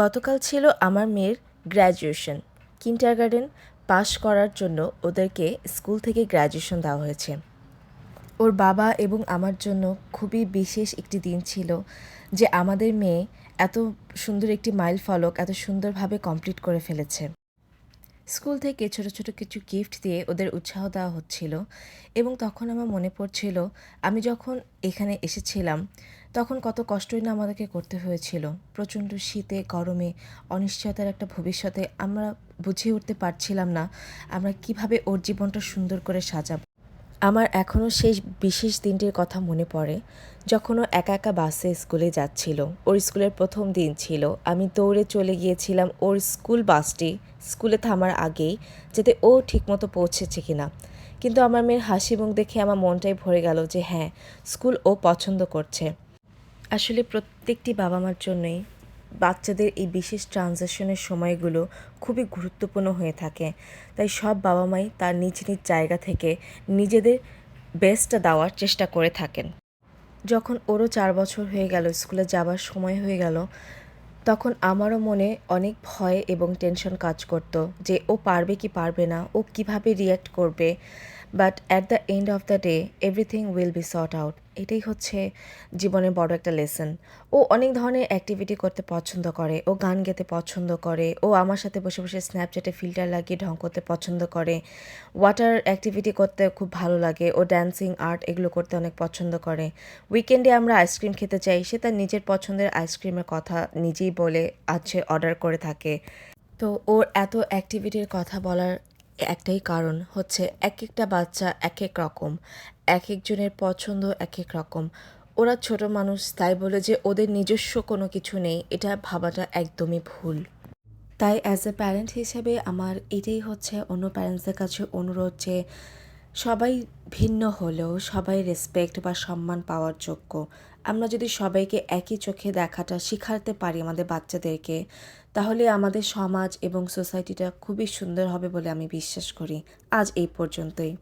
গতকাল ছিল আমার মেয়ের গ্র্যাজুয়েশন কিন্টার গার্ডেন পাশ করার জন্য ওদেরকে স্কুল থেকে গ্র্যাজুয়েশন দেওয়া হয়েছে। ওর বাবা এবং আমার জন্য খুবই বিশেষ একটি দিন ছিল যে আমাদের মেয়ে এত সুন্দর একটি মাইল ফলক, এত সুন্দরভাবে কমপ্লিট করে ফেলেছে। স্কুল থেকে ছোট ছোট কিছু গিফট দিয়ে ওদের উৎসাহ দেওয়া হচ্ছিল এবং তখন আমার মনে পড়ছিল, আমি যখন এখানে এসেছিলাম, তখন কত কষ্টই না আমাদেরকে করতে হয়েছিল। প্রচণ্ড শীতে, গরমে, অনিশ্চয়তার একটা ভবিষ্যতে আমরা বুঝে উঠতে পারছিলাম না, আমরা কীভাবে ওর জীবনটা সুন্দর করে সাজাবো। আমার এখনও সেই বিশেষ দিনটির কথা মনে পড়ে যখন ও একা একা বাসে স্কুলে যাচ্ছিল। ওর স্কুলের প্রথম দিন ছিল। আমি দৌড়ে চলে গিয়েছিলাম ওর স্কুল বাসটি স্কুলে থামার আগেই, যাতে ও ঠিকমতো পৌঁছেছে কিনা। কিন্তু আমার মেয়ের হাসি মুখ দেখে আমার মনটাই ভরে গেল যে হ্যাঁ স্কুল ও পছন্দ করছে। আসলে প্রত্যেকটি বাবা মার জন্যই বাচ্চাদের এই বিশেষ ট্রানজ্যাকশনের সময়গুলো খুবই গুরুত্বপূর্ণ হয়ে থাকে। তাই সব বাবা মাই তার নিজ নিজ জায়গা থেকে নিজেদের বেস্টটা দেওয়ার চেষ্টা করে থাকেন। যখন ওরও চার বছর হয়ে গেল, স্কুলে যাবার সময় হয়ে গেল, তখন আমারও মনে অনেক ভয় এবং টেনশন কাজ করত যে ও পারবে কি পারবে না, ও কীভাবে রিয়্যাক্ট করবে। But at the end of the day everything will be sort out এটাই হচ্ছে জীবনের বড় একটা লেসন ও অনেক ধরনের অ্যাক্টিভিটি করতে পছন্দ করে, ও গান গেতে পছন্দ করে, ও আমার সাথে বসে বসে স্ন্যাপচ্যাটে ফিল্টার লাগিয়ে ঢং করতে পছন্দ করে। ওয়াটার অ্যাক্টিভিটি করতে খুব ভালো লাগে, ও ড্যান্সিং আর্ট এগুলো করতে অনেক পছন্দ করে। উইকেন্ডে আমরা আইসক্রিম খেতে চাই, সে তার নিজের পছন্দের আইসক্রিমের কথা নিজেই বলে আছে অর্ডার করে থাকে। তো ওর এত অ্যাক্টিভিটির কথা বলার একটাই কারণ হচ্ছে এক একটা বাচ্চা এক এক রকম, এক একজনের পছন্দ এক এক রকম। ওরা ছোট মানুষ, তাই বলে যে ওদের নিজস্ব কোনো কিছু নেই, এটা ভাবাটা একদমই ভুল। তাই অ্যাজ এ প্যারেন্ট হিসেবে আমার এটাই হচ্ছে অন্য প্যারেন্টসদের কাছে অনুরোধ যে সবাই ভিন্ন হলেও সবাই রেসপেক্ট বা সম্মান পাওয়ার যোগ্য। আমরা যদি সবাইকে একই চোখে দেখাটা শিখাতে পারি আমাদের বাচ্চাদেরকে, তাহলে আমাদের সমাজ এবং সোসাইটিটা খুবই সুন্দর হবে বলে আমি বিশ্বাস করি। আজ এই পর্যন্তই।